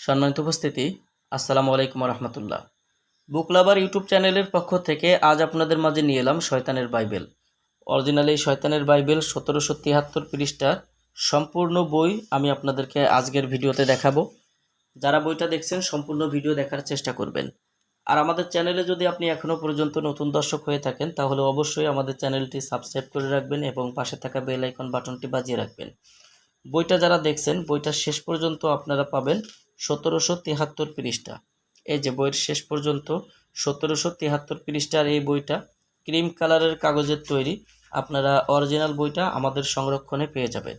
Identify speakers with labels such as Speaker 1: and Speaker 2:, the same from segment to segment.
Speaker 1: সম্মানিত উপস্থিতি, আসসালামু আলাইকুম রহমতুল্লাহ বুক লাভার ইউটিউব চ্যানেলের পক্ষ থেকে আজ আপনাদের মাঝে নিয়ে এলাম শয়তানের বাইবেল। অরিজিনাল এই শয়তানের বাইবেল সতেরোশো তিয়াত্তর পৃষ্ঠার সম্পূর্ণ বই আমি আপনাদেরকে আজকের ভিডিওতে দেখাবো। যারা বইটা দেখছেন, সম্পূর্ণ ভিডিও দেখার চেষ্টা করবেন। আর আমাদের চ্যানেলে যদি আপনি এখনও পর্যন্ত নতুন দর্শক হয়ে থাকেন, তাহলে অবশ্যই আমাদের চ্যানেলটি সাবস্ক্রাইব করে রাখবেন এবং পাশে থাকা বেল আইকন বাটনটি বাজিয়ে রাখবেন। বইটা যারা দেখছেন, বইটা শেষ পর্যন্ত আপনারা পাবেন। সতেরোশো তিয়াত্তর পৃষ্ঠা। এই যে বইয়ের শেষ পর্যন্ত সতেরোশো তিয়াত্তর পৃষ্ঠার এই বইটা ক্রিম কালারের কাগজের তৈরি, আপনারা অরিজিনাল বইটা আমাদের সংরক্ষণে পেয়ে যাবেন।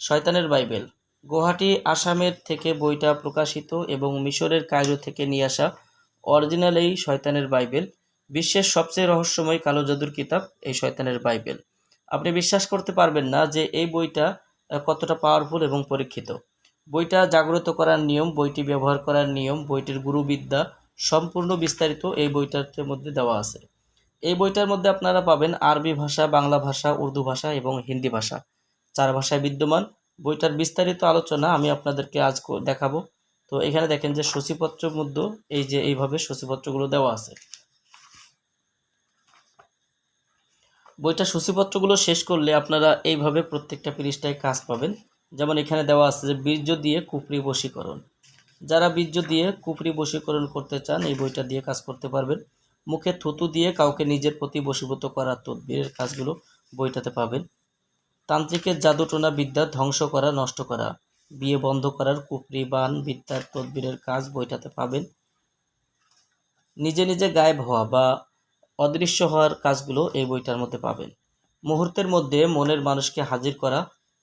Speaker 1: শয়তানের বাইবেল। গুয়াহাটি, আসামের থেকে বইটা প্রকাশিত এবং মিশরের কায়রো থেকে নিয়ে আসা অরিজিনাল এই শয়তানের বাইবেল। বিশ্বের সবচেয়ে রহস্যময় কালো জাদুর কিতাব এই শয়তানের বাইবেল। আপনি বিশ্বাস করতে পারবেন না যে এই বইটা কতটা পাওয়ারফুল এবং পরীক্ষিত। বইটা জাগ্রত করার নিয়ম, বইটি ব্যবহার করার নিয়ম, বইটির গুরুবিদ্যা সম্পূর্ণ বিস্তারিত এই বইটার মধ্যে দেওয়া আছে। এই বইটার মধ্যে আপনারা পাবেন আরবি ভাষা, বাংলা ভাষা, উর্দু ভাষা এবং হিন্দি ভাষা। চার ভাষায় বিদ্যমান। বইটার বিস্তারিত আলোচনা আমি আপনাদেরকে আজ দেখাবো। তো এখানে দেখেন যে সূচিপত্রের মধ্যে এই যে এইভাবে সূচিপত্রগুলো দেওয়া আছে। বইটা সূচিপত্রগুলো শেষ করলে আপনারা এইভাবে প্রত্যেকটা পৃষ্ঠায় কাজ পাবেন। যেমন এখানে দেওয়া আছে যে বীর্য দিয়ে কুপরি বশীকরণ। যারা বীর্য দিয়ে কুপরি বশীকরণ করতে চান, এই বইটা দিয়ে কাজ করতে পারবেন। মুখে থুতু দিয়ে কাউকে নিজের প্রতি বশীভূত করার তদবিরের কাজগুলো বইটাতে পাবেন। তান্ত্রিকের জাদুটোনা বিদ্যা ধ্বংস করা, নষ্ট করা, বিয়ে বন্ধ করার কুপরি, বান, বিদ্যার তদবিরের কাজ বইটাতে পাবেন। নিজে নিজে গায়েব হওয়া বা অদৃশ্য হওয়ার কাজগুলো এই বইটার মধ্যে পাবেন। মুহূর্তের মধ্যে মনের মানুষকে হাজির করা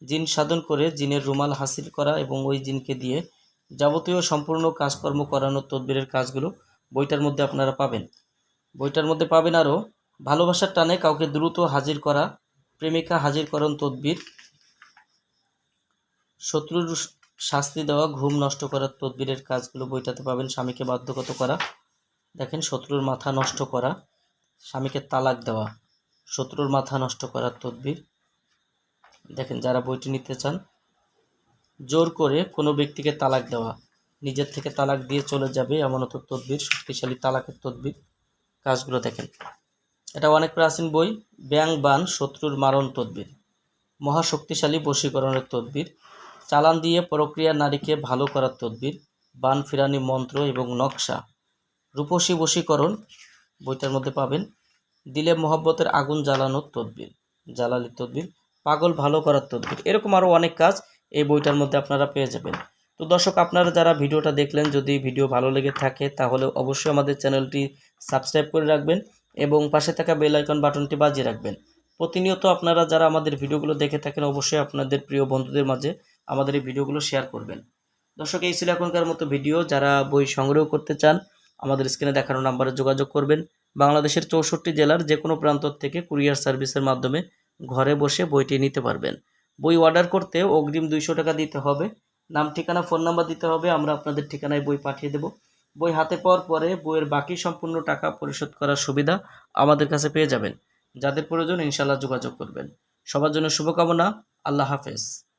Speaker 1: জিন সাধন করে জিনের রুমাল হাসিল করা এবং ওই জিনকে দিয়ে যাবতীয় সম্পূর্ণ কাজকর্ম করানোর তদবিরের কাজগুলো বইটার মধ্যে আপনারা পাবেন। বইটার মধ্যে পাবেন আরও, ভালোবাসার টানে কাউকে দ্রুত হাজির করা, প্রেমিকা হাজির হাজিরকরণ তদবির, শত্রুর শাস্তি দেওয়া, ঘুম নষ্ট করার তদবিরের কাজগুলো বইটাতে পাবেন। স্বামীকে বাধ্যগত করা, দেখেন শত্রুর মাথা নষ্ট করা, স্বামীকে তালাক দেওয়া, শত্রুর মাথা নষ্ট করার তদবির দেখেন, যারা বইটি নিতে চান, জোর করে কোনো ব্যক্তিকে তালাক দেওয়া। নিজের থেকে তালাক দিয়ে চলে যাবে এমনত তদবির, শক্তিশালী তালাকের তদবির, কাজগুলো দেখেন। এটা অনেক প্রাচীন বই, ব্যাং বান, শত্রুর মারণ তদবির। মহাশক্তিশালী বশীকরণের তদবির, চালান দিয়ে প্রক্রিয়া নারীকে ভালো করার তদবির, বান ফিরানি মন্ত্র এবং নকশা। রূপসী বশীকরণ, বইটার মধ্যে পাবেন, দিলে মোহব্বতের আগুন জ্বালানোর তদবির জ্বালালি তদবির পাগল ভালো করার তদবির এরকম আরও অনেক কাজ এই বইটার মধ্যে আপনারা পেয়ে যাবেন। তো দর্শক, আপনারা যারা ভিডিওটা দেখলেন, যদি ভিডিও ভালো লেগে থাকে, তাহলে অবশ্যই আমাদের চ্যানেলটি সাবস্ক্রাইব করে রাখবেন এবং পাশে থাকা বেল আইকন বাটনটি বাজিয়ে রাখবেন। প্রতিনিয়ত আপনারা যারা আমাদের ভিডিওগুলো দেখে থাকেন, অবশ্যই আপনাদের প্রিয় বন্ধুদের মাঝে আমাদের এই ভিডিওগুলো শেয়ার করবেন। দর্শক, এই ছিল এখনকার মতো ভিডিও। যারা বই সংগ্রহ করতে চান, আমাদের স্ক্রিনে দেখানো নাম্বারে যোগাযোগ করবেন। বাংলাদেশের চৌষট্টি জেলার যে কোনো প্রান্ত থেকে কুরিয়ার সার্ভিসের মাধ্যমে ঘরে বসে বইটি নিতে পারবেন। বই অর্ডার করতে অগ্রিম দুইশো টাকা দিতে হবে। নাম, ঠিকানা ফোন নাম্বার দিতে হবে। আমরা আপনাদের ঠিকানায় বই পাঠিয়ে দেব। বই হাতে পাওয়ার পরে বইয়ের বাকি সম্পূর্ণ টাকা পরিশোধ করার সুবিধা আমাদের কাছে পেয়ে যাবেন। যাদের প্রয়োজন ইনশাল্লাহ যোগাযোগ করবেন। সবার জন্য শুভকামনা। আল্লাহ হাফেজ।